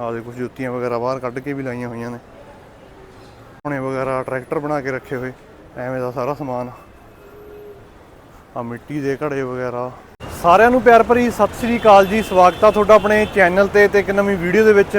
ਆਹ ਦੇ ਜੁੱਤੀਆਂ ਵਗੈਰਾ ਬਾਹਰ ਕੱਢ ਕੇ ਵੀ ਲਾਈਆਂ ਹੋਈਆਂ ਨੇ। ਹੁਣੇ ਵਗੈਰਾ ਟਰੈਕਟਰ ਬਣਾ ਕੇ ਰੱਖੇ ਹੋਏ, ਐਵੇਂ ਦਾ ਸਾਰਾ ਸਮਾਨ। ਆ ਮਿੱਟੀ ਦੇ ਘੜੇ ਵਗੈਰਾ। ਸਾਰਿਆਂ ਨੂੰ ਪਿਆਰ ਭਰੀ ਸਤਿ ਸ੍ਰੀ ਅਕਾਲ ਜੀ, ਸਵਾਗਤ ਆ ਤੁਹਾਡਾ ਆਪਣੇ ਚੈਨਲ ਤੇ ਤੇ ਇੱਕ ਨਵੀਂ ਵੀਡੀਓ ਦੇ ਵਿੱਚ।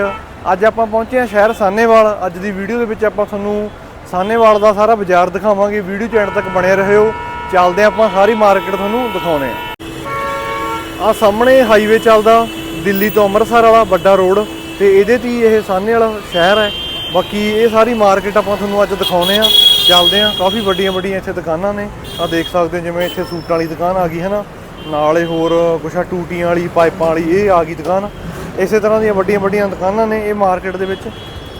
ਅੱਜ ਆਪਾਂ ਪਹੁੰਚੇ ਹਾਂ ਸ਼ਹਿਰ ਸਾਨੇਵਾਲ ਅੱਜ ਦੀ ਵੀਡੀਓ ਦੇ ਵਿੱਚ ਆਪਾਂ ਤੁਹਾਨੂੰ ਸਾਨੇਵਾਲ ਦਾ ਸਾਰਾ ਬਾਜ਼ਾਰ ਦਿਖਾਵਾਂਗੇ। ਵੀਡੀਓ ਚ ਐਂਡ ਤੱਕ ਬਣੇ ਰਹਿਓ ਚੱਲਦੇ ਹਾਂ ਆਪਾਂ ਸਾਰੀ ਮਾਰਕੀਟ ਤੁਹਾਨੂੰ ਦਿਖਾਉਣੇ ਆ। ਆ ਸਾਹਮਣੇ ਹਾਈਵੇ ਚੱਲਦਾ, ਦਿੱਲੀ ਤੋਂ ਅੰਮ੍ਰਿਤਸਰ ਵਾਲਾ ਵੱਡਾ ਰੋਡ ਤੇ ਇਹਦੇ ਤੇ ਹੀ ਇਹ ਸਾਹਨੇ ਵਾਲਾ ਸ਼ਹਿਰ ਹੈ। ਬਾਕੀ ਇਹ ਸਾਰੀ ਮਾਰਕੀਟ ਆਪਾਂ ਤੁਹਾਨੂੰ ਅੱਜ ਦਿਖਾਉਨੇ ਆ। ਚੱਲਦੇ ਆ। ਕਾਫੀ ਵੱਡੀਆਂ ਵੱਡੀਆਂ ਇੱਥੇ ਦੁਕਾਨਾਂ ਨੇ। ਆ ਦੇਖ ਸਕਦੇ ਜਿਵੇਂ ਇੱਥੇ ਸੂਟਾਂ ਵਾਲੀ ਦੁਕਾਨ ਆ ਗਈ ਹੈ ਨਾ ਨਾਲੇ ਹੋਰ ਕੁਛ ਆ, ਟੂਟੀਆਂ ਵਾਲੀ, ਪਾਈਪਾਂ ਵਾਲੀ, ਇਹ ਆ ਗਈ ਦੁਕਾਨ। ਇਸੇ ਤਰ੍ਹਾਂ ਦੀਆਂ ਵੱਡੀਆਂ ਵੱਡੀਆਂ ਦੁਕਾਨਾਂ ਨੇ ਇਹ ਮਾਰਕੀਟ ਦੇ ਵਿੱਚ।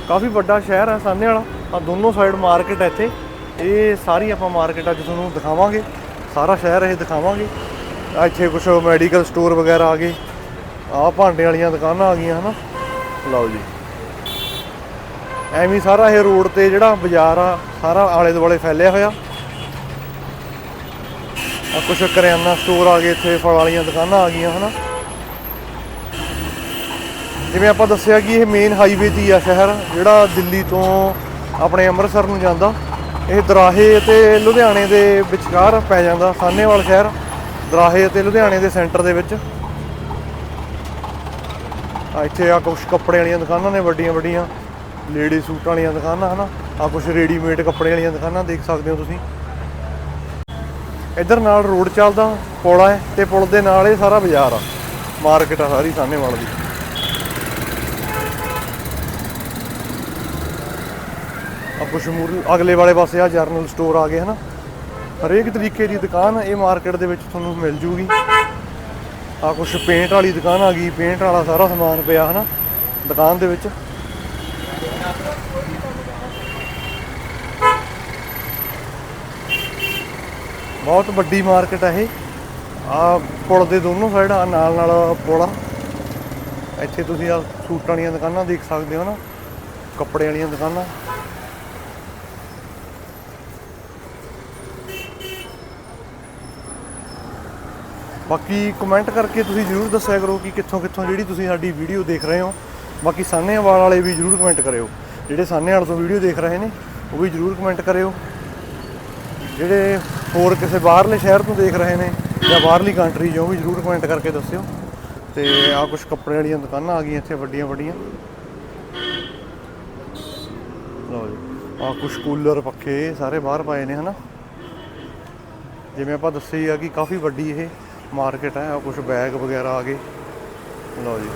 ਕਾਫੀ ਵੱਡਾ ਸ਼ਹਿਰ ਹੈ ਸਾਹਨੇ ਵਾਲਾ। ਆ ਦੋਨੋਂ ਸਾਈਡ ਮਾਰਕੀਟ ਹੈ ਇੱਥੇ। ਇਹ ਸਾਰੀ ਆਪਾਂ ਮਾਰਕੀਟ ਅੱਜ ਤੁਹਾਨੂੰ ਦਿਖਾਵਾਂਗੇ। ਸਾਰਾ ਸ਼ਹਿਰ ਇਹ ਦਿਖਾਵਾਂਗੇ। ਇੱਥੇ ਕੁਝ ਮੈਡੀਕਲ ਸਟੋਰ ਵਗੈਰਾ ਆ ਗਏ। ਆ ਭਾਂਡੇ ਵਾਲੀਆਂ ਦੁਕਾਨਾਂ ਆ ਗਈਆਂ, ਹਨਾ? ਲਓ ਜੀ। ਐਵੇਂ ਸਾਰਾ ਇਹ ਰੋਡ ਤੇ ਜਿਹੜਾ ਬਾਜ਼ਾਰ ਆ, ਸਾਰਾ ਆਲੇ ਦੁਆਲੇ ਫੈਲਿਆ ਹੋਇਆ। ਆ ਕੁਝ ਕਰਿਆਨਾ ਸਟੋਰ ਆ ਗਏ ਇੱਥੇ, ਫਲ ਵਾਲੀਆਂ ਦੁਕਾਨਾਂ ਆ ਗਈਆਂ, ਹਨਾ। ਜਿਵੇਂ ਆਪਾਂ ਦੱਸਿਆ ਕਿ ਇਹ ਮੇਨ ਹਾਈਵੇ ਤੇ ਹੀ ਆ ਸ਼ਹਿਰ, ਜਿਹੜਾ ਦਿੱਲੀ ਤੋਂ ਆਪਣੇ ਅੰਮ੍ਰਿਤਸਰ ਨੂੰ ਜਾਂਦਾ। ਇਹ ਦਰਾਹੇ ਤੇ ਲੁਧਿਆਣੇ ਦੇ ਵਿਚਕਾਰ ਪੈ ਜਾਂਦਾ ਸਾਹਨੇਵਾਲ ਸ਼ਹਿਰ। ਦਰਾਹੇ ਤੇ ਲੁਧਿਆਣੇ ਦੇ ਸੈਂਟਰ ਦੇ ਵਿੱਚ। ਇੱਥੇ ਆ ਕੁਝ ਕੱਪੜੇ ਵਾਲੀਆਂ ਦੁਕਾਨਾਂ ਨੇ, ਵੱਡੀਆਂ ਵੱਡੀਆਂ। ਲੇਡੀ ਸੂਟਾਂ ਵਾਲੀਆਂ ਦੁਕਾਨਾਂ, ਹਨਾ? ਆ ਕੁਝ ਰੈਡੀਮੇਡ ਕੱਪੜੇ ਵਾਲੀਆਂ ਦੁਕਾਨਾਂ ਦੇਖ ਸਕਦੇ ਹੋ ਤੁਸੀਂ। ਇੱਧਰ ਨਾਲ ਰੋਡ ਚੱਲਦਾ, ਪੁਲ ਹੈ ਤੇ ਪੁਲ ਦੇ ਨਾਲ ਇਹ ਸਾਰਾ ਬਾਜ਼ਾਰ ਆ। ਮਾਰਕੀਟ ਆ ਸਾਰੀ ਸਾਹਨੇਵਾਲ ਦੀ। ਆ ਕੁਛ ਮੂਰ, ਅਗਲੇ ਵਾਲੇ ਪਾਸੇ ਆ ਜਰਨਲ ਸਟੋਰ ਆ ਗਏ, ਹਨਾ? ਹਰੇਕ ਤਰੀਕੇ ਦੀ ਦੁਕਾਨ ਇਹ ਮਾਰਕੀਟ ਦੇ ਵਿੱਚ ਤੁਹਾਨੂੰ ਮਿਲ ਜੂਗੀ। ਆ ਕੁਛ ਪੇਂਟ ਵਾਲੀ ਦੁਕਾਨ ਆ ਗਈ ਪੇਂਟ ਵਾਲਾ ਸਾਰਾ ਸਮਾਨ ਪਿਆ ਹਨਾ, ਦੁਕਾਨ ਦੇ ਵਿੱਚ। ਬਹੁਤ ਵੱਡੀ ਮਾਰਕੀਟ ਆ ਇਹ। ਆ ਪੁਲ ਦੇ ਦੋਨੋਂ ਸਾਈਡ ਆ, ਨਾਲ ਨਾਲ ਪੁਲ ਆ। ਇੱਥੇ ਤੁਸੀਂ ਆ ਸੂਟਾਂ ਵਾਲੀਆਂ ਦੁਕਾਨਾਂ ਦੇਖ ਸਕਦੇ ਹੋ ਨਾ ਕੱਪੜੇ ਵਾਲੀਆਂ ਦੁਕਾਨਾਂ। ਬਾਕੀ ਕਮੈਂਟ ਕਰਕੇ ਤੁਸੀਂ ਜਰੂਰ ਦੱਸਿਆ ਕਰੋ ਕਿ ਕਿੱਥੋਂ ਕਿੱਥੋਂ ਜਿਹੜੀ ਤੁਸੀਂ ਸਾਡੀ ਵੀਡੀਓ ਦੇਖ ਰਹੇ ਹੋ। ਬਾਕੀ ਸਾਹਨੇਵਾਲ ਵਾਲੇ ਵੀ ਜਰੂਰ ਕਮੈਂਟ ਕਰਿਓ। ਜਿਹੜੇ ਸਾਹਨੇਵਾਲ ਤੋਂ ਵੀਡੀਓ ਦੇਖ ਰਹੇ ਨੇ, ਉਹ ਵੀ ਜਰੂਰ ਕਮੈਂਟ ਕਰਿਓ। ਜਿਹੜੇ ਹੋਰ ਕਿਸੇ ਬਾਹਰਲੇ ਸ਼ਹਿਰ ਤੋਂ ਦੇਖ ਰਹੇ ਨੇ ਜਾਂ ਬਾਹਰਲੀ ਕੰਟਰੀ ਜੋ ਵੀ ਜਰੂਰ ਕਮੈਂਟ ਕਰਕੇ ਦੱਸਿਓ। ਤੇ ਆ ਕੁਝ ਕੱਪੜੇ ਵਾਲੀਆਂ ਦੁਕਾਨਾਂ ਆ ਗਈਆਂ ਇੱਥੇ ਵੱਡੀਆਂ ਵੱਡੀਆਂ। ਲਓ ਜੀ, ਆ ਕੁਝ ਕੂਲਰ ਪੱਖੇ ਸਾਰੇ ਬਾਹਰ ਪਾਏ ਨੇ, ਹਨਾ? ਜਿਵੇਂ ਆਪਾਂ ਦੱਸਿਆ ਆ ਕਿ ਕਾਫੀ ਵੱਡੀ ਇਹ ਮਾਰਕੀਟ ਹੈ ਆ ਕੁਝ ਬੈਗ ਵਗੈਰਾ ਆ ਗਏ। ਲਓ ਜੀ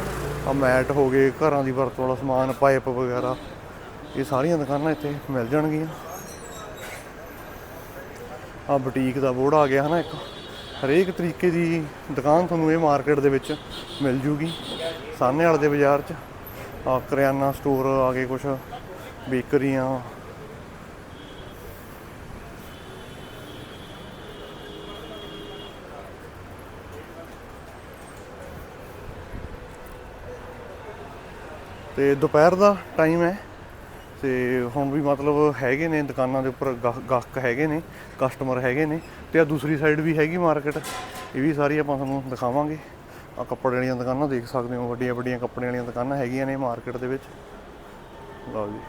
ਆ ਮੈਟ ਹੋ ਗਏ, ਘਰਾਂ ਦੀ ਵਰਤੋਂ ਵਾਲਾ ਸਮਾਨ ਪਾਈਪ ਵਗੈਰਾ। ਇਹ ਸਾਰੀਆਂ ਦੁਕਾਨਾਂ ਇੱਥੇ ਮਿਲ ਜਾਣਗੀਆਂ। ਆ ਬੁਟੀਕ ਦਾ ਬੋਰਡ ਆ ਗਿਆ ਹਨਾ ਇੱਕ। ਹਰੇਕ ਤਰੀਕੇ ਦੀ ਦੁਕਾਨ ਤੁਹਾਨੂੰ ਇਹ ਮਾਰਕੀਟ ਦੇ ਵਿੱਚ ਮਿਲ ਜੂਗੀ। ਸਾਹਨੇ ਵਾਲੇ ਦੇ ਬਾਜ਼ਾਰ 'ਚ ਆ ਕਰਿਆਨਾ ਸਟੋਰ ਆ ਗਏ ਕੁਝ ਬੇਕਰੀਆਂ ਤੇ ਦੁਪਹਿਰ ਦਾ ਟਾਈਮ ਹੈ ਤੇ ਹੁਣ ਵੀ ਮਤਲਬ ਹੈਗੇ ਨੇ ਦੁਕਾਨਾਂ ਦੇ ਉੱਪਰ ਗਾਹ- ਗਾਹਕ ਹੈਗੇ ਨੇ ਕਸਟਮਰ ਹੈਗੇ ਨੇ ਤੇ ਆ ਦੂਸਰੀ ਸਾਈਡ ਵੀ ਹੈਗੀ ਮਾਰਕੀਟ ਇਹ ਵੀ ਸਾਰੀ ਆਪਾਂ ਤੁਹਾਨੂੰ ਦਿਖਾਵਾਂਗੇ। ਆ ਕੱਪੜੇ ਵਾਲੀਆਂ ਦੁਕਾਨਾਂ ਦੇਖ ਸਕਦੇ ਹੋ ਵੱਡੀਆਂ ਵੱਡੀਆਂ ਕੱਪੜੇ ਵਾਲੀਆਂ ਦੁਕਾਨਾਂ ਹੈਗੀਆਂ ਨੇ ਮਾਰਕੀਟ ਦੇ ਵਿੱਚ। ਲਓ ਜੀ।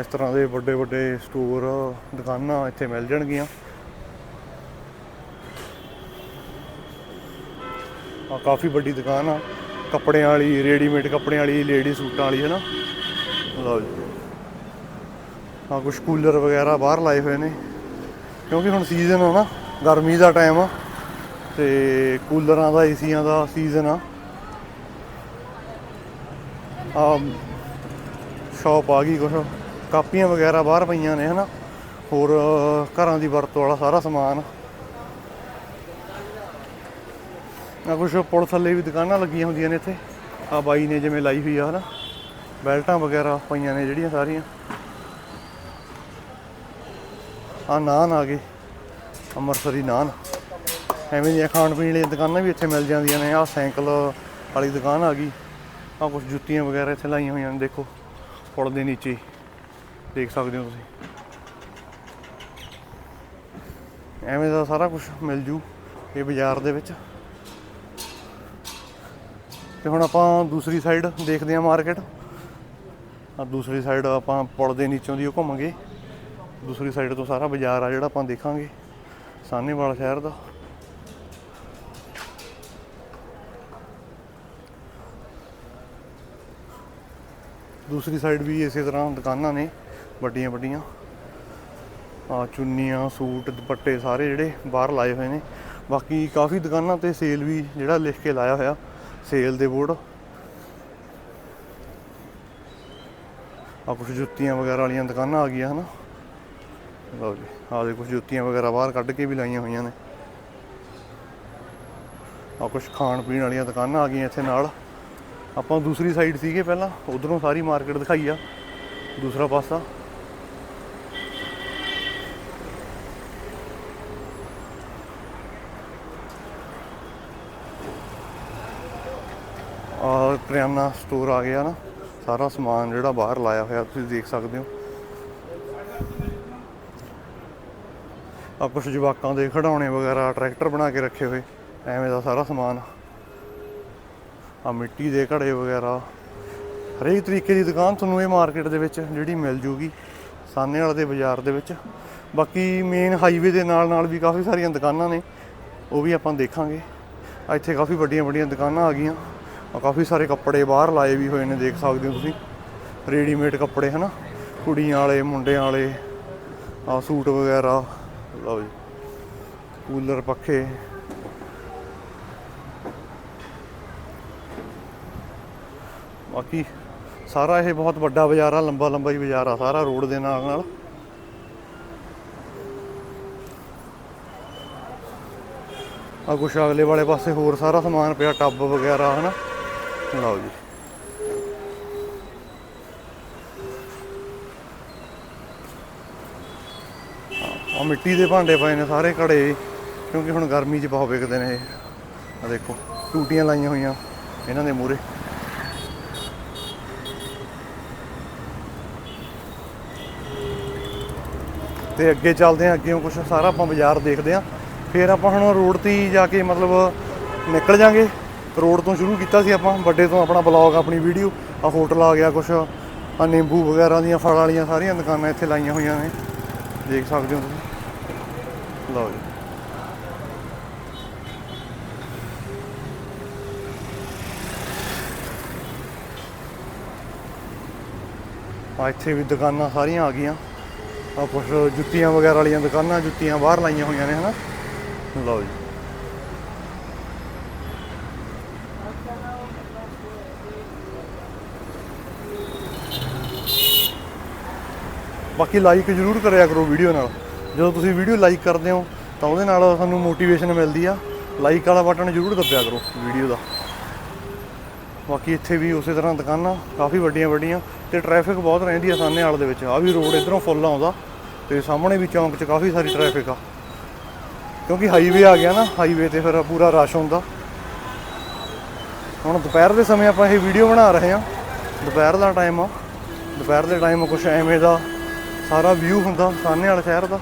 ਇਸ ਤਰ੍ਹਾਂ ਦੇ ਵੱਡੇ ਵੱਡੇ ਸਟੋਰ ਦੁਕਾਨਾਂ ਇੱਥੇ ਮਿਲ ਜਾਣਗੀਆਂ। ਆ ਕਾਫੀ ਵੱਡੀ ਦੁਕਾਨ ਆ। ਕੱਪੜਿਆਂ ਵਾਲੀ ਰੈਡੀਮੇਡ ਕੱਪੜਿਆਂ ਵਾਲੀ ਲੇਡੀ ਸੂਟਾਂ ਵਾਲੀ ਹੈ ਨਾ ਲਓ ਜੀ। ਆ ਕੁਝ ਕੂਲਰ ਵਗੈਰਾ ਬਾਹਰ ਲਾਏ ਹੋਏ ਨੇ। ਕਿਉਂਕਿ ਹੁਣ ਸੀਜ਼ਨ ਆ ਨਾ, ਗਰਮੀ ਦਾ ਟਾਈਮ ਆ, ਤੇ ਕੂਲਰਾਂ ਦਾ ਏਸੀਆਂ ਦਾ ਸੀਜ਼ਨ ਆ। ਆ ਸ਼ਾਪ ਆ ਗਈ ਕੁਛ। ਕਾਪੀਆਂ ਵਗੈਰਾ ਬਾਹਰ ਪਈਆਂ ਨੇ, ਹਨਾ? ਹੋਰ, ਘਰਾਂ ਦੀ ਵਰਤੋਂ ਵਾਲਾ ਸਾਰਾ ਸਮਾਨ। ਆ ਕੁਛ ਪੁਲਿਸ ਥੱਲੇ ਵੀ ਦੁਕਾਨਾਂ ਲੱਗੀਆਂ ਹੁੰਦੀਆਂ ਨੇ ਇੱਥੇ। ਆ ਬਾਈ ਨੇ ਜਿਵੇਂ ਲਾਈ ਹੋਈ ਆ, ਹਨਾ? ਬੈਲਟਾਂ ਵਗੈਰਾ ਪਈਆਂ ਨੇ ਜਿਹੜੀਆਂ ਸਾਰੀਆਂ। ਆ ਨਾਨ ਆ ਗਏ। ਅੰਮ੍ਰਿਤਸਰੀ ਨਾਨ। ਐਵੇਂ ਦੀਆਂ ਖਾਣ ਪੀਣ ਵਾਲੀਆਂ ਦੁਕਾਨਾਂ ਵੀ ਇੱਥੇ ਮਿਲ ਜਾਂਦੀਆਂ ਨੇ। ਆ ਸਾਈਕਲ ਵਾਲੀ ਦੁਕਾਨ ਆ ਗਈ। ਆ ਕੁਝ ਜੁੱਤੀਆਂ ਵਗੈਰਾ ਇੱਥੇ ਲਾਈਆਂ ਹੋਈਆਂ ਨੇ, ਦੇਖੋ। ਪੁਲ ਦੇ ਨੀਚੇ। ਦੇਖ ਸਕਦੇ ਹੋ ਤੁਸੀਂ। ਐਵੇਂ ਦਾ ਸਾਰਾ ਕੁਝ ਮਿਲ ਜੂ ਇਹ ਬਾਜ਼ਾਰ ਦੇ ਵਿੱਚ। ਤੇ ਹੁਣ ਆਪਾਂ ਦੂਸਰੀ ਸਾਈਡ ਦੇਖਦੇ ਹਾਂ ਮਾਰਕੀਟ ਆ ਦੂਸਰੀ ਸਾਈਡ ਆਪਾਂ ਪੁਲ ਦੇ ਨੀਚੋਂ ਦੀ ਉਹ ਘੁੰਮਾਂਗੇ। ਦੂਸਰੀ ਸਾਈਡ ਤੋਂ ਸਾਰਾ ਬਾਜ਼ਾਰ ਆ ਜਿਹੜਾ ਆਪਾਂ ਦੇਖਾਂਗੇ। ਸਾਹਨੇਵਾਲ ਸ਼ਹਿਰ ਦਾ। ਦੂਸਰੀ ਸਾਈਡ ਵੀ ਇਸੇ ਤਰ੍ਹਾਂ ਦੁਕਾਨਾਂ ਨੇ, ਵੱਡੀਆਂ ਵੱਡੀਆਂ। ਆ ਚੁੰਨੀਆਂ, ਸੂਟ, ਦੁਪੱਟੇ ਸਾਰੇ ਜਿਹੜੇ ਬਾਹਰ ਲਾਏ ਹੋਏ ਨੇ। ਬਾਕੀ ਕਾਫੀ ਦੁਕਾਨਾਂ ਤੇ ਸੇਲ ਵੀ ਜਿਹੜਾ ਲਿਖ ਕੇ ਲਾਇਆ ਹੋਇਆ। ਸੇਲ ਦੇ ਬੋਰਡ। ਆ ਕੁਝ ਜੁੱਤੀਆਂ ਵਗੈਰਾ ਵਾਲੀਆਂ ਦੁਕਾਨਾਂ ਆ ਗਈਆਂ ਹਨਾ। ਲਓ ਜੀ ਆ ਦੇ ਕੁਝ ਜੁੱਤੀਆਂ ਵਗੈਰਾ ਬਾਹਰ ਕੱਢ ਕੇ ਵੀ ਲਾਈਆਂ ਹੋਈਆਂ ਨੇ। ਆ ਕੁਝ ਖਾਣ ਪੀਣ ਵਾਲੀਆਂ ਦੁਕਾਨਾਂ ਆ ਗਈਆਂ ਇੱਥੇ ਨਾਲ। ਆਪਾਂ ਦੂਸਰੀ ਸਾਈਡ ਸੀਗੇ ਪਹਿਲਾਂ, ਉਧਰੋਂ ਸਾਰੀ ਮਾਰਕੀਟ ਦਿਖਾਈ ਆ। ਦੂਸਰਾ ਪਾਸਾ। ਆ ਕਰਿਆਨਾ ਸਟੋਰ ਆ ਗਿਆ ਨਾ, ਸਾਰਾ ਸਮਾਨ ਜਿਹੜਾ ਬਾਹਰ ਲਾਇਆ ਹੋਇਆ, ਤੁਸੀਂ ਦੇਖ ਸਕਦੇ ਹੋ। ਆ ਕੁਝ ਜਵਾਕਾਂ ਦੇ ਖਿਡੌਣੇ ਵਗੈਰਾ, ਟਰੈਕਟਰ ਬਣਾ ਕੇ ਰੱਖੇ ਹੋਏ, ਐਵੇਂ ਦਾ ਸਾਰਾ ਸਮਾਨ। ਆ ਮਿੱਟੀ ਦੇ ਘੜੇ ਵਗੈਰਾ। ਹਰੇਕ ਤਰੀਕੇ ਦੀ ਦੁਕਾਨ ਤੁਹਾਨੂੰ ਇਹ ਮਾਰਕੀਟ ਦੇ ਵਿੱਚ ਜਿਹੜੀ ਮਿਲ ਜੂਗੀ ਸਾਨੇ ਵਾਲੇ ਦੇ ਬਾਜ਼ਾਰ ਦੇ ਵਿੱਚ। ਬਾਕੀ ਮੇਨ ਹਾਈਵੇ ਦੇ ਨਾਲ ਨਾਲ ਵੀ ਕਾਫੀ ਸਾਰੀਆਂ ਦੁਕਾਨਾਂ ਨੇ, ਉਹ ਵੀ ਆਪਾਂ ਦੇਖਾਂਗੇ। ਇੱਥੇ ਕਾਫੀ ਵੱਡੀਆਂ ਵੱਡੀਆਂ ਦੁਕਾਨਾਂ ਆ ਗਈਆਂ। ਕਾਫੀ ਸਾਰੇ ਕੱਪੜੇ ਬਾਹਰ ਲਾਏ ਵੀ ਹੋਏ ਨੇ, ਦੇਖ ਸਕਦੇ ਹੋ ਤੁਸੀਂ। ਰੈਡੀਮੇਡ ਕੱਪੜੇ, ਹਨਾ? ਕੁੜੀਆਂ ਵਾਲੇ, ਮੁੰਡਿਆਂ ਵਾਲੇ, ਆ, ਸੂਟ ਵਗੈਰਾ, ਲਓ ਜੀ। ਕੂਲਰ ਪੱਖੇ। ਬਾਕੀ ਸਾਰਾ ਇਹ ਬਹੁਤ ਵੱਡਾ ਬਾਜ਼ਾਰ ਆ ਲੰਬਾ ਲੰਬਾ ਹੀ ਬਾਜ਼ਾਰ ਆ, ਸਾਰਾ ਰੋਡ ਦੇ ਨਾਲ ਨਾਲ। ਆ ਕੁਛ ਅਗਲੇ ਵਾਲੇ ਪਾਸੇ ਹੋਰ ਸਾਰਾ ਸਮਾਨ ਪਿਆ, ਟੱਬ ਵਗੈਰਾ, ਹਨਾ? ਲਓ ਜੀ। ਆ ਮਿੱਟੀ ਦੇ ਭਾਂਡੇ ਪਏ ਨੇ ਸਾਰੇ ਘੜੇ, ਕਿਉਂਕਿ ਹੁਣ ਗਰਮੀ 'ਚ ਬਹੁਤ ਵਿਕਦੇ ਨੇ ਇਹ। ਆ ਦੇਖੋ, ਟੂਟੀਆਂ ਲਾਈਆਂ ਹੋਈਆਂ ਇਹਨਾਂ ਦੇ ਮੂਰੇ ਤੇ ਅੱਗੇ ਚੱਲਦੇ ਆਂ ਅੱਗੇ ਕੁਝ ਸਾਰਾ ਆਪਾਂ ਬਾਜ਼ਾਰ ਦੇਖਦੇ ਆਂ ਫਿਰ ਆਪਾਂ ਹੁਣ ਰੋਡ ਤੇ ਜਾ ਕੇ ਮਤਲਬ ਨਿਕਲ ਜਾਾਂਗੇ। ਰੋਡ ਤੋਂ ਸ਼ੁਰੂ ਕੀਤਾ ਸੀ ਆਪਾਂ, ਵੱਡੇ ਤੋਂ ਆਪਣਾ ਬਲੌਗ ਆਪਣੀ ਵੀਡੀਓ ਆ ਹੋਟਲ ਆ ਗਿਆ ਕੁਛ ਆ ਨਿੰਬੂ ਵਗੈਰਾ ਦੀਆਂ ਫਲ ਵਾਲੀਆਂ ਸਾਰੀਆਂ ਦੁਕਾਨਾਂ ਇੱਥੇ ਲਾਈਆਂ ਹੋਈਆਂ ਨੇ। ਦੇਖ ਸਕਦੇ ਹੋ ਤੁਸੀਂ। ਲਓ ਜੀ। ਆ ਇੱਥੇ ਵੀ ਦੁਕਾਨਾਂ ਸਾਰੀਆਂ ਆ ਗਈਆਂ। ਆ ਕੁਛ ਜੁੱਤੀਆਂ ਵਗੈਰਾ ਵਾਲੀਆਂ ਦੁਕਾਨਾਂ, ਜੁੱਤੀਆਂ ਬਾਹਰ ਲਾਈਆਂ ਹੋਈਆਂ ਨੇ, ਹਨਾ? ਲਓ ਜੀ। ਬਾਕੀ ਲਾਈਕ ਜ਼ਰੂਰ ਕਰਿਆ ਕਰੋ ਵੀਡੀਓ ਨਾਲ। ਜਦੋਂ ਤੁਸੀਂ ਵੀਡੀਓ ਲਾਈਕ ਕਰਦੇ ਹੋ, ਤਾਂ ਉਹਦੇ ਨਾਲ ਸਾਨੂੰ ਮੋਟੀਵੇਸ਼ਨ ਮਿਲਦੀ ਆ। ਲਾਈਕ ਵਾਲਾ ਬਟਨ ਜ਼ਰੂਰ ਦੱਬਿਆ ਕਰੋ ਵੀਡੀਓ ਦਾ। ਬਾਕੀ ਇੱਥੇ ਵੀ ਉਸੇ ਤਰ੍ਹਾਂ ਦੁਕਾਨਾਂ, ਕਾਫੀ ਵੱਡੀਆਂ ਵੱਡੀਆਂ ਤੇ ਟ੍ਰੈਫਿਕ ਬਹੁਤ ਰਹਿੰਦੀ ਆ ਸਾਹਨੇ ਵਾਲ ਦੇ ਵਿੱਚ। ਆ ਵੀ ਰੋਡ ਇਧਰੋਂ ਫੁੱਲ ਆਉਂਦਾ ਤੇ ਸਾਹਮਣੇ ਵੀ ਚੌਂਕ 'ਚ ਕਾਫੀ ਸਾਰੀ ਟ੍ਰੈਫਿਕ ਆ। ਕਿਉਂਕਿ ਹਾਈਵੇ ਆ ਗਿਆ ਨਾ ਹਾਈਵੇ ਤੇ ਫਿਰ ਪੂਰਾ ਰਸ਼ ਹੁੰਦਾ। ਹੁਣ ਦੁਪਹਿਰ ਦੇ ਸਮੇਂ ਆਪਾਂ ਇਹ ਵੀਡੀਓ ਬਣਾ ਰਹੇ ਹਾਂ। ਦੁਪਹਿਰ ਦਾ ਟਾਈਮ ਆ। ਦੁਪਹਿਰ ਦੇ ਟਾਈਮ ਕੁਝ ਐਵੇਂ ਦਾ ਸਾਰਾ ਵਿਊ ਹੁੰਦਾ ਸਾਹਨੇ ਵਾਲੇ ਸ਼ਹਿਰ ਦਾ।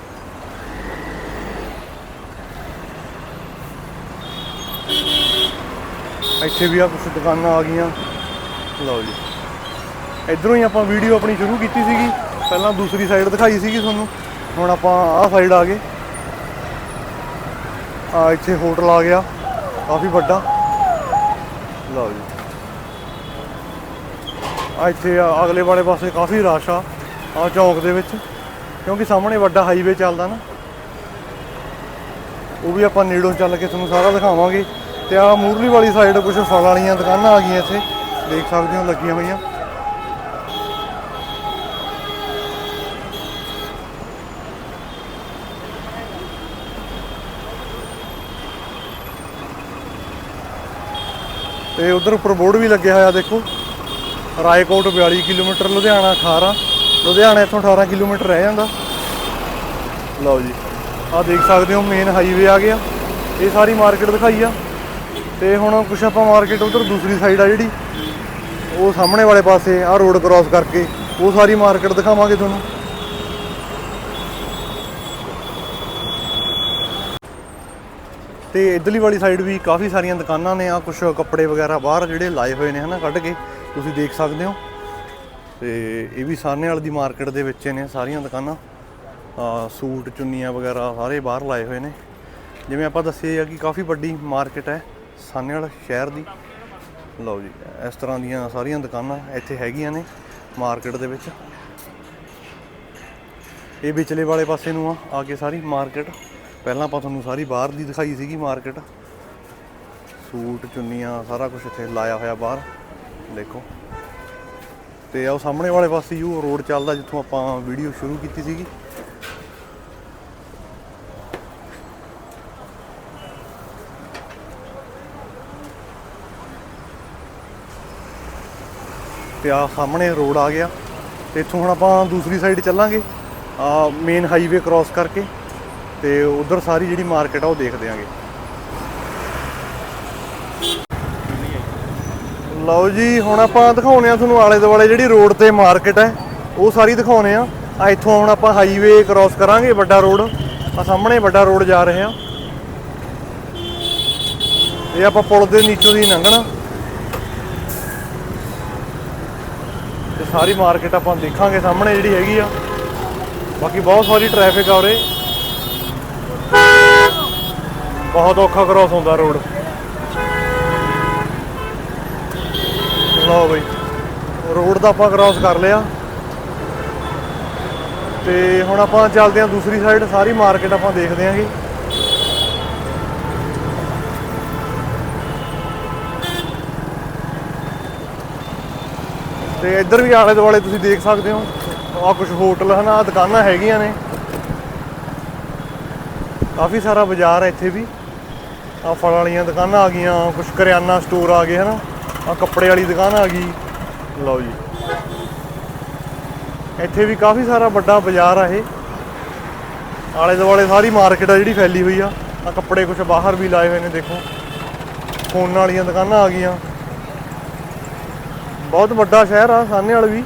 ਇੱਥੇ ਵੀ ਆ ਕੁਝ ਦੁਕਾਨਾਂ ਆ ਗਈਆਂ। ਲਓ ਜੀ। ਇਧਰੋਂ ਹੀ ਆਪਾਂ ਵੀਡੀਓ ਆਪਣੀ ਸ਼ੁਰੂ ਕੀਤੀ ਸੀਗੀ। ਪਹਿਲਾਂ ਦੂਸਰੀ ਸਾਈਡ ਦਿਖਾਈ ਸੀਗੀ ਤੁਹਾਨੂੰ। ਹੁਣ ਆਪਾਂ ਆਹ ਸਾਈਡ ਆ ਗਏ। ਆ ਇੱਥੇ ਹੋਟਲ ਆ ਗਿਆ। ਕਾਫੀ ਵੱਡਾ। ਲਓ ਜੀ। ਆ ਇੱਥੇ ਆ ਅਗਲੇ ਵਾਲੇ ਪਾਸੇ ਕਾਫੀ ਰਸ਼ ਆ। ਆ ਚੌਂਕ ਦੇ ਵਿੱਚ, ਕਿਉਂਕਿ ਸਾਹਮਣੇ ਵੱਡਾ ਹਾਈਵੇ ਚੱਲਦਾ ਨਾ। ਉਹ ਵੀ ਆਪਾਂ ਨੇੜੋਂ ਚੱਲ ਕੇ ਤੁਹਾਨੂੰ ਸਾਰਾ ਦਿਖਾਵਾਂਗੇ। ਤੇ ਆ ਮੂਰਲੀ ਵਾਲੀ ਸਾਈਡ ਕੁਝ ਫਲ ਵਾਲੀਆਂ ਦੁਕਾਨਾਂ ਆ ਗਈਆਂ ਇੱਥੇ। ਦੇਖ ਸਕਦੇ ਹੋ ਲੱਗੀਆਂ ਹੋਈਆਂ ਤੇ ਉਧਰ ਉੱਪਰ ਬੋਰਡ ਵੀ ਲੱਗਿਆ ਹੋਇਆ ਦੇਖੋ। ਰਾਏਕੋਟ 42 ਕਿਲੋਮੀਟਰ ਲੁਧਿਆਣਾ 18 ਲੁਧਿਆਣਾ ਇੱਥੋਂ 18 ਕਿਲੋਮੀਟਰ ਰਹਿ ਜਾਂਦਾ। ਲਓ ਜੀ, ਆਹ ਦੇਖ ਸਕਦੇ ਹੋ ਮੇਨ ਹਾਈਵੇ ਆ ਗਿਆ। ਇਹ ਸਾਰੀ ਮਾਰਕੀਟ ਦਿਖਾਈ ਆ। ਤੇ ਹੁਣ ਕੁਛ ਆਪਾਂ ਮਾਰਕੀਟ ਉਧਰ ਦੂਸਰੀ ਸਾਈਡ ਆ ਜਿਹੜੀ, ਉਹ ਸਾਹਮਣੇ ਵਾਲੇ ਪਾਸੇ ਆ ਰੋਡ ਕ੍ਰਾਸ ਕਰਕੇ, ਉਹ ਸਾਰੀ ਮਾਰਕੀਟ ਦਿਖਾਵਾਂਗੇ ਤੁਹਾਨੂੰ। ਤੇ ਇਧਰਲੀ ਵਾਲੀ ਸਾਈਡ ਵੀ ਕਾਫੀ ਸਾਰੀਆਂ ਦੁਕਾਨਾਂ ਨੇ ਆ ਕੁਝ ਕੱਪੜੇ ਵਗੈਰਾ ਬਾਹਰ ਜਿਹੜੇ ਲਾਏ ਹੋਏ ਨੇ ਹਨਾ ਕੱਢ ਕੇ, ਤੁਸੀਂ ਦੇਖ ਸਕਦੇ ਹੋ। ਤੇ ਇਹ ਵੀ ਸਾਹਨੇ ਵਾਲੀ ਦੀ ਮਾਰਕੀਟ ਦੇ ਵਿੱਚ ਨੇ ਸਾਰੀਆਂ ਦੁਕਾਨਾਂ। ਸੂਟ, ਚੁੰਨੀਆਂ ਵਗੈਰਾ ਸਾਰੇ ਬਾਹਰ ਲਾਏ ਹੋਏ ਨੇ। ਜਿਵੇਂ ਆਪਾਂ ਦੱਸਿਆ ਆ ਕਿ ਕਾਫੀ ਵੱਡੀ ਮਾਰਕੀਟ ਹੈ ਸਾਹਨੇ ਵਾਲਾ ਸ਼ਹਿਰ ਦੀ। ਲਓ ਜੀ, ਇਸ ਤਰ੍ਹਾਂ ਦੀਆਂ ਸਾਰੀਆਂ ਦੁਕਾਨਾਂ ਇੱਥੇ ਹੈਗੀਆਂ ਨੇ ਮਾਰਕੀਟ ਦੇ ਵਿੱਚ। ਇਹ ਵਿਚਲੇ ਵਾਲੇ ਪਾਸੇ ਨੂੰ ਆ ਆ ਕੇ ਸਾਰੀ ਮਾਰਕੀਟ। ਪਹਿਲਾਂ ਆਪਾਂ ਤੁਹਾਨੂੰ ਸਾਰੀ ਬਾਹਰ ਦੀ ਦਿਖਾਈ ਸੀਗੀ ਮਾਰਕੀਟ। ਸੂਟ, ਚੁੰਨੀਆਂ, ਸਾਰਾ ਕੁਝ ਇੱਥੇ ਲਾਇਆ ਹੋਇਆ ਬਾਹਰ। ਦੇਖੋ। ਤੇ ਆਹ ਸਾਹਮਣੇ ਵਾਲੇ ਪਾਸੇ ਹੀ ਉਹ ਰੋਡ ਚੱਲਦਾ ਜਿੱਥੋਂ ਆਪਾਂ ਵੀਡੀਓ ਸ਼ੁਰੂ ਕੀਤੀ ਸੀਗੀ। ਤੇ ਆ ਸਾਹਮਣੇ ਰੋਡ ਆ ਗਿਆ। ਤੇ ਇੱਥੋਂ ਹੁਣ ਆਪਾਂ ਦੂਸਰੀ ਸਾਈਡ ਚੱਲਾਂਗੇ। ਆ ਮੇਨ ਹਾਈਵੇ ਕ੍ਰਾਸ ਕਰਕੇ ਤੇ ਉਧਰ ਸਾਰੀ ਜਿਹੜੀ ਮਾਰਕੀਟ ਆ ਉਹ ਦੇਖਦੇ ਆਂਗੇ ਲਓ ਜੀ, ਹੁਣ ਆਪਾਂ ਦਿਖਾਉਨੇ ਆ ਤੁਹਾਨੂੰ ਆਲੇ ਦੁਆਲੇ ਜਿਹੜੀ ਰੋਡ ਤੇ ਮਾਰਕੀਟ ਹੈ, ਉਹ ਸਾਰੀ ਦਿਖਾਉਨੇ ਆ ਆ ਇੱਥੋਂ ਹੁਣ ਆਪਾਂ ਹਾਈਵੇ ਕ੍ਰਾਸ ਕਰਾਂਗੇ, ਵੱਡਾ ਰੋਡ। ਆ ਸਾਹਮਣੇ ਵੱਡਾ ਰੋਡ ਜਾ ਰਹੇ ਆ ਇਹ ਆਪਾਂ ਪੁਲ ਦੇ ਨੀਚੋਂ ਦੀ ਲੰਘਣਾ। ਤੇ ਸਾਰੀ ਮਾਰਕੀਟ ਆਪਾਂ ਦੇਖਾਂਗੇ ਸਾਹਮਣੇ ਜਿਹੜੀ ਹੈਗੀ ਆ। ਬਾਕੀ ਬਹੁਤ ਸਾਰੀ ਟ੍ਰੈਫਿਕ ਆ ਉਰੇ। ਬਹੁਤ ਔਖਾ ਕ੍ਰਾਸ ਹੁੰਦਾ ਰੋਡ ਲਓ ਬਈ। ਰੋਡ ਦਾ ਆਪਾਂ ਕ੍ਰਾਸ ਕਰ ਲਿਆ। ਤੇ ਹੁਣ ਆਪਾਂ ਚੱਲਦੇ ਹਾਂ ਦੂਸਰੀ ਸਾਈਡ ਸਾਰੀ ਮਾਰਕੀਟ ਆਪਾਂ ਦੇਖਦੇ ਆਂਗੇ ਤੇ ਇੱਧਰ ਵੀ ਆਲੇ ਦੁਆਲੇ ਤੁਸੀਂ ਦੇਖ ਸਕਦੇ ਹੋ। ਆ ਕੁਝ ਹੋਟਲ ਹਨ ਆ ਦੁਕਾਨਾਂ ਹੈਗੀਆਂ ਨੇ। ਕਾਫੀ ਸਾਰਾ ਬਾਜ਼ਾਰ ਹੈ ਇੱਥੇ ਵੀ। ਆ ਫਲ ਵਾਲੀਆਂ ਦੁਕਾਨਾਂ ਆ ਗਈਆਂ ਕੁਝ ਕਰਿਆਨਾ ਸਟੋਰ ਆ ਗਏ, ਹਨਾ। ਆ ਕੱਪੜੇ ਵਾਲੀ ਦੁਕਾਨ ਆ ਗਈ। ਲਓ ਜੀ। ਇੱਥੇ ਵੀ ਕਾਫੀ ਸਾਰਾ ਵੱਡਾ ਬਾਜ਼ਾਰ ਆ ਇਹ। ਆਲੇ ਦੁਆਲੇ ਸਾਰੀ ਮਾਰਕੀਟ ਆ ਜਿਹੜੀ ਫੈਲੀ ਹੋਈ ਆ। ਆ ਕੱਪੜੇ ਕੁਝ ਬਾਹਰ ਵੀ ਲਾਏ ਹੋਏ ਨੇ, ਦੇਖੋ। ਫੋਨ ਵਾਲੀਆਂ ਦੁਕਾਨਾਂ ਆ ਗਈਆਂ। ਬਹੁਤ ਵੱਡਾ ਸ਼ਹਿਰ ਆ ਸਾਹਨੇ ਵਾਲਾ ਵੀ।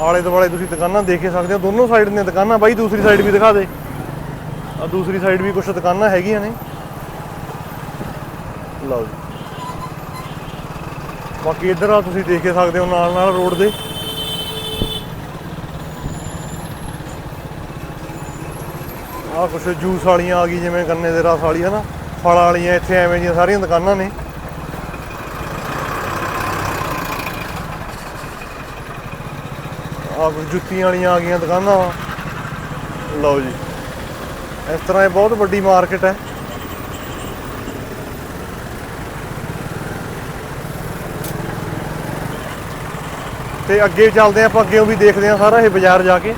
ਆਲੇ ਦੁਆਲੇ ਤੁਸੀਂ ਦੁਕਾਨਾਂ ਦੇਖ ਸਕਦੇ ਹੋ। ਦੋਨੋਂ ਸਾਈਡ ਨੇ ਦੁਕਾਨਾਂ, ਬਾਈ ਦੂਸਰੀ ਸਾਈਡ ਵੀ ਦਿਖਾ ਦੇ। ਆ ਦੂਸਰੀ ਸਾਈਡ ਵੀ ਕੁਝ ਦੁਕਾਨਾਂ ਹੈਗੀਆਂ ਨੇ। ਲਓ ਜੀ। ਬਾਕੀ ਇੱਧਰ ਆ ਤੁਸੀਂ ਦੇਖ ਕੇ ਸਕਦੇ ਹੋ ਨਾਲ ਨਾਲ ਰੋਡ ਦੇ। ਆ ਕੁਛ ਜੂਸ ਵਾਲੀਆਂ ਆ ਗਈ, ਜਿਵੇਂ ਗੰਨੇ ਦੇ ਰਸ ਵਾਲੀ ਹੈ ਨਾ ਫਲ ਵਾਲੀਆਂ, ਇੱਥੇ ਐਵੇਂ ਦੀਆਂ ਸਾਰੀਆਂ ਦੁਕਾਨਾਂ ਨੇ। ਆ ਕੁਛ ਜੁੱਤੀਆਂ ਵਾਲੀਆਂ ਆ ਗਈਆਂ ਦੁਕਾਨਾਂ ਲਓ ਜੀ। ਇਸ ਤਰ੍ਹਾਂ ਇਹ ਬਹੁਤ ਵੱਡੀ ਮਾਰਕੀਟ ਹੈ। ਤੇ ਅੱਗੇ ਚੱਲਦੇ ਆਪਾਂ ਅੱਗੇ ਵੀ ਦੇਖਦੇ ਆ ਸਾਰਾ ਇਹ ਬਾਜ਼ਾਰ ਜਾ ਕੇ।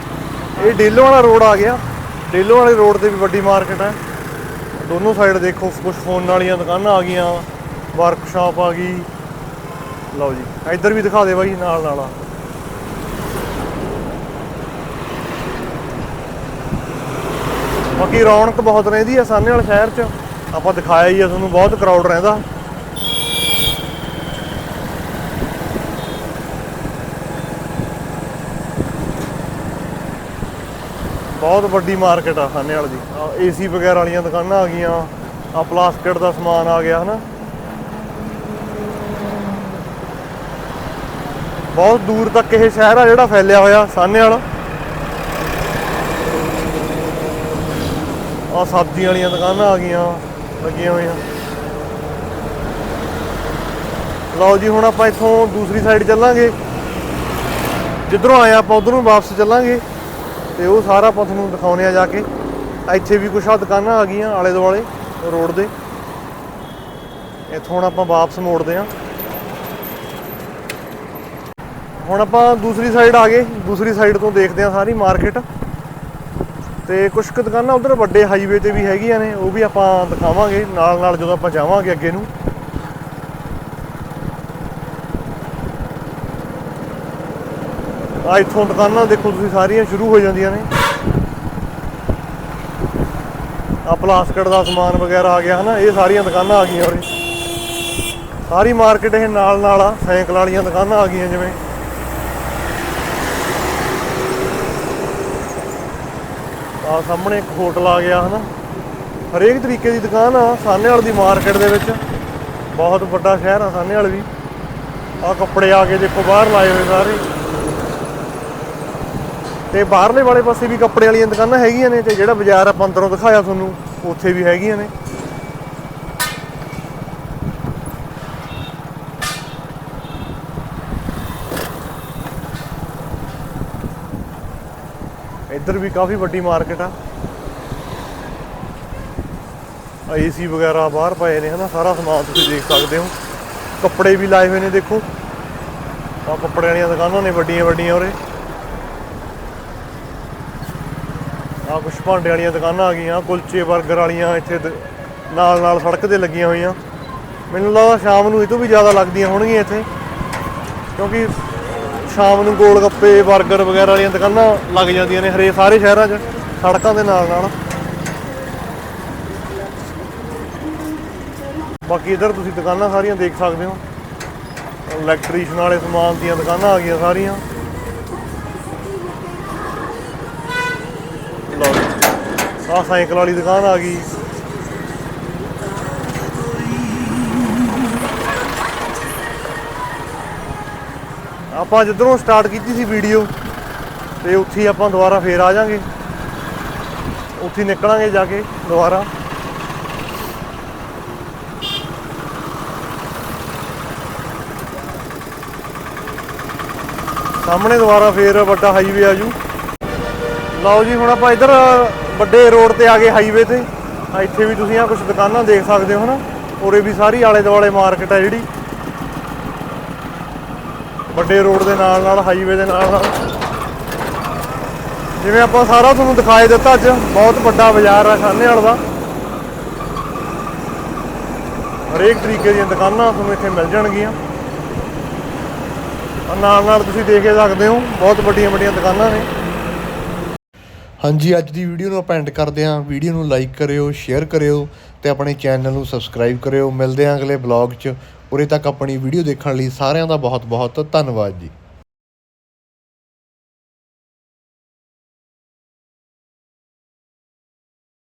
ਇਹ ਡੇਲੋ ਵਾਲਾ ਰੋਡ ਆ ਗਿਆ। ਡੇਲੋ ਵਾਲੇ ਰੋਡ ਤੇ ਵੀ ਵੱਡੀ ਮਾਰਕੀਟ ਹੈ। ਦੋਨੋਂ ਸਾਈਡ ਦੇਖੋ ਕੁਝ ਫੋਨ ਵਾਲੀਆਂ ਦੁਕਾਨਾਂ ਆ ਗਈਆਂ ਵਰਕਸ਼ਾਪ ਆ ਗਈ। ਲਓ ਜੀ, ਇੱਧਰ ਵੀ ਦਿਖਾ ਦੇ ਬਾਈ, ਨਾਲ ਨਾਲ ਆ। ਬਾਕੀ ਰੌਣਕ ਬਹੁਤ ਰਹਿੰਦੀ ਆ ਸਾਹਨੇ ਵਾਲੇ ਸ਼ਹਿਰ 'ਚ। ਆਪਾਂ ਦਿਖਾਇਆ ਹੀ ਆ ਤੁਹਾਨੂੰ ਬਹੁਤ ਕਰਾਊਡ ਰਹਿੰਦਾ। ਬਹੁਤ ਵੱਡੀ ਮਾਰਕੀਟ ਆ ਸਾਹਨੇ ਵਾਲੇ ਦੀ ਆ ਏਸੀ ਵਗੈਰਾ ਵਾਲੀਆਂ ਦੁਕਾਨਾਂ ਆ ਗਈਆਂ। ਆ ਪਲਾਸਟਿਕ ਦਾ ਸਮਾਨ ਆ ਗਿਆ, ਹਨਾ। ਬਹੁਤ ਦੂਰ ਤੱਕ ਇਹ ਸ਼ਹਿਰ ਆ ਜਿਹੜਾ ਫੈਲਿਆ ਹੋਇਆ ਸਾਹਨੇ ਵਾਲਾ ਆ ਸਬਜ਼ੀਆਂ ਵਾਲੀਆਂ ਦੁਕਾਨਾਂ ਆ ਗਈਆਂ, ਲੱਗੀਆਂ ਹੋਈਆਂ। ਲਓ ਜੀ, ਹੁਣ ਆਪਾਂ ਇੱਥੋਂ ਦੂਸਰੀ ਸਾਈਡ ਚੱਲਾਂਗੇ। ਜਿੱਧਰੋਂ ਆਏ ਆਪਾਂ, ਉਧਰੋਂ ਵਾਪਸ ਚੱਲਾਂਗੇ। ਤੇ ਉਹ ਸਾਰਾ ਆਪਾਂ ਤੁਹਾਨੂੰ ਦਿਖਾਉਣੇ ਆ ਜਾ ਕੇ। ਇੱਥੇ ਵੀ ਕੁਛ ਆ ਦੁਕਾਨਾਂ ਆ ਗਈਆਂ ਆਲੇ ਦੁਆਲੇ ਰੋਡ ਦੇ। ਇੱਥੋਂ ਹੁਣ ਆਪਾਂ ਵਾਪਸ ਮੋੜਦੇ ਆਂ। ਹੁਣ ਆਪਾਂ ਦੂਸਰੀ ਸਾਈਡ ਆ ਗਏ। ਦੂਸਰੀ ਸਾਈਡ ਤੋਂ ਦੇਖਦੇ ਆਂ ਸਾਰੀ ਮਾਰਕੀਟ ਤੇ ਕੁਝ ਕੁ ਦੁਕਾਨਾਂ ਉਧਰ ਵੱਡੇ ਹਾਈਵੇ ਤੇ ਵੀ ਹੈਗੀਆਂ ਨੇ, ਉਹ ਵੀ ਆਪਾਂ ਦਿਖਾਵਾਂਗੇ। ਨਾਲ ਨਾਲ ਜਦੋਂ ਆਪਾਂ ਜਾਵਾਂਗੇ ਅੱਗੇ ਨੂੰ। ਆ ਇੱਥੋਂ ਦੁਕਾਨਾਂ ਦੇਖੋ ਤੁਸੀਂ ਸਾਰੀਆਂ ਸ਼ੁਰੂ ਹੋ ਜਾਂਦੀਆਂ ਨੇ। ਆ ਪਲਾਸਟਿਕ ਦਾ ਸਮਾਨ ਵਗੈਰਾ ਆ ਗਿਆ ਹਨਾ, ਇਹ ਸਾਰੀਆਂ ਦੁਕਾਨਾਂ ਆ ਗਈਆਂ ਉਰੇ। ਸਾਰੀ ਮਾਰਕੀਟ ਇਹ ਨਾਲ ਨਾਲ ਆ, ਸਾਈਕਲ ਵਾਲੀਆਂ ਦੁਕਾਨਾਂ ਆ ਗਈਆਂ ਜਿਵੇਂ। ਆ ਸਾਹਮਣੇ ਇੱਕ ਹੋਟਲ ਆ ਗਿਆ ਹਨਾ। ਹਰੇਕ ਤਰੀਕੇ ਦੀ ਦੁਕਾਨ ਆ, ਸਾਹਨੇਵਾਲ ਦੀ ਮਾਰਕੀਟ ਦੇ ਵਿੱਚ। ਬਹੁਤ ਵੱਡਾ ਸ਼ਹਿਰ ਆ ਸਾਹਨੇਵਾਲ ਵੀ। ਆ ਕੱਪੜੇ ਆ ਕੇ ਦੇਖੋ, ਬਾਹਰ ਲਾਏ ਹੋਏ ਸਾਰੇ। ਤੇ ਬਾਹਰਲੇ ਵਾਲੇ ਪਾਸੇ ਵੀ ਕੱਪੜੇ ਵਾਲੀਆਂ ਦੁਕਾਨਾਂ ਹੈਗੀਆਂ ਨੇ ਤੇ ਜਿਹੜਾ ਬਾਜ਼ਾਰ ਆਪਾਂ ਅੰਦਰੋਂ ਦਿਖਾਇਆ ਤੁਹਾਨੂੰ, ਉੱਥੇ ਵੀ ਹੈਗੀਆਂ ਨੇ। ਇੱਧਰ ਵੀ ਕਾਫੀ ਵੱਡੀ ਮਾਰਕੀਟ ਆ। ਏਸੀ ਵਗੈਰਾ ਬਾਹਰ ਪਏ ਨੇ, ਹਨਾ, ਸਾਰਾ ਸਮਾਨ ਤੁਸੀਂ ਦੇਖ ਸਕਦੇ ਹੋ। ਕੱਪੜੇ ਵੀ ਲਾਏ ਹੋਏ ਨੇ, ਦੇਖੋ। ਆ ਕੱਪੜੇ ਵਾਲੀਆਂ ਦੁਕਾਨਾਂ ਨੇ ਵੱਡੀਆਂ ਵੱਡੀਆਂ ਉਰੇ। ਆ ਕੁਛ ਭਾਂਡੇ ਵਾਲੀਆਂ ਦੁਕਾਨਾਂ ਆ ਗਈਆਂ, ਕੁਲਚੇ 버ਗਰ ਵਾਲੀਆਂ ਇੱਥੇ ਨਾਲ ਨਾਲ ਸੜਕ ਤੇ ਲੱਗੀਆਂ ਹੋਈਆਂ। ਮੈਨੂੰ ਲੱਗਦਾ ਸ਼ਾਮ ਨੂੰ ਇਹ ਤੋਂ ਵੀ ਜ਼ਿਆਦਾ ਲੱਗਦੀਆਂ ਹੋਣਗੀਆਂ ਇੱਥੇ। ਕਿਉਂਕਿ ਸ਼ਾਮ ਨੂੰ ਗੋਲ ਗੱਪੇ 버ਗਰ ਵਗੈਰਾ ਵਾਲੀਆਂ ਦੁਕਾਨਾਂ ਲੱਗ ਜਾਂਦੀਆਂ ਨੇ ਹਰੇ ਸਾਰੇ ਸ਼ਹਿਰਾਂ 'ਚ, ਸੜਕਾਂ ਦੇ ਨਾਲ ਨਾਲ। ਬਾਕੀ ਇਧਰ ਤੁਸੀਂ ਦੁਕਾਨਾਂ ਸਾਰੀਆਂ ਦੇਖ ਸਕਦੇ ਹੋ। ਇਲੈਕਟ੍ਰੀਸ਼ਨ ਵਾਲੇ ਸਮਾਨ ਦੀਆਂ ਦੁਕਾਨਾਂ ਆ ਗਈਆਂ ਸਾਰੀਆਂ। ਆਹ ਸਾਈਕਲ ਵਾਲੀ ਦੁਕਾਨ ਆ ਗਈ। ਆਪਾਂ ਜਿੱਧਰੋਂ ਸਟਾਰਟ ਕੀਤੀ ਸੀ ਵੀਡੀਓ ਤੇ ਉੱਥੇ ਆਪਾਂ ਦੁਬਾਰਾ ਫੇਰ ਆ ਜਾਾਂਗੇ। ਉੱਥੇ ਨਿਕਲਾਂਗੇ ਜਾ ਕੇ ਦੁਬਾਰਾ। ਸਾਹਮਣੇ ਦੁਬਾਰਾ ਫੇਰ ਵੱਡਾ ਹਾਈਵੇ ਆ ਜੂ। ਲਓ ਜੀ, ਹੁਣ ਆਪਾਂ ਇੱਧਰ ਵੱਡੇ ਰੋਡ ਤੇ ਆ ਗਏ ਹਾਈਵੇ ਤੇ। ਆ ਇੱਥੇ ਵੀ ਤੁਸੀਂ ਆ ਕੁਝ ਦੁਕਾਨਾਂ ਦੇਖ ਸਕਦੇ ਹੋ ਨਾ ਉਰੇ ਵੀ ਸਾਰੀ ਆਲੇ ਦੁਆਲੇ ਮਾਰਕੀਟ ਆ ਜਿਹੜੀ। ਵੱਡੇ ਰੋਡ ਦੇ ਨਾਲ ਨਾਲ ਹਾਈਵੇ ਦੇ ਨਾਲ ਨਾਲ। ਜਿਵੇਂ ਆਪਾਂ ਸਾਰਾ ਤੁਹਾਨੂੰ ਦਿਖਾਈ ਦਿੱਤਾ ਅੱਜ, ਬਹੁਤ ਵੱਡਾ ਬਾਜ਼ਾਰ ਆ ਸਾਹਨੇਵਾਲ ਦਾ। ਹਰੇਕ ਤਰੀਕੇ ਦੀਆਂ ਦੁਕਾਨਾਂ ਤੁਹਾਨੂੰ ਇੱਥੇ ਮਿਲ ਜਾਣਗੀਆਂ। ਨਾਲ ਨਾਲ ਤੁਸੀਂ ਦੇਖ ਸਕਦੇ ਹੋ, ਬਹੁਤ ਵੱਡੀਆਂ ਵੱਡੀਆਂ ਦੁਕਾਨਾਂ ਨੇ। ਹਾਂਜੀ, ਅੱਜ ਦੀ ਵੀਡੀਓ ਨੂੰ ਆਪਾਂ ਐਂਡ ਕਰਦੇ ਹਾਂ। ਵੀਡੀਓ ਨੂੰ ਲਾਈਕ ਕਰਿਓ ਸ਼ੇਅਰ ਕਰਿਓ ਤੇ ਆਪਣੇ ਚੈਨਲ ਨੂੰ ਸਬਸਕ੍ਰਾਈਬ ਕਰਿਓ। ਮਿਲਦੇ ਹਾਂ ਅਗਲੇ ਬਲੌਗ 'ਚ। ਉਰੇ ਤੱਕ ਆਪਣੀ ਵੀਡੀਓ ਦੇਖਣ ਲਈ ਸਾਰਿਆਂ ਦਾ ਬਹੁਤ ਬਹੁਤ ਧੰਨਵਾਦ ਜੀ।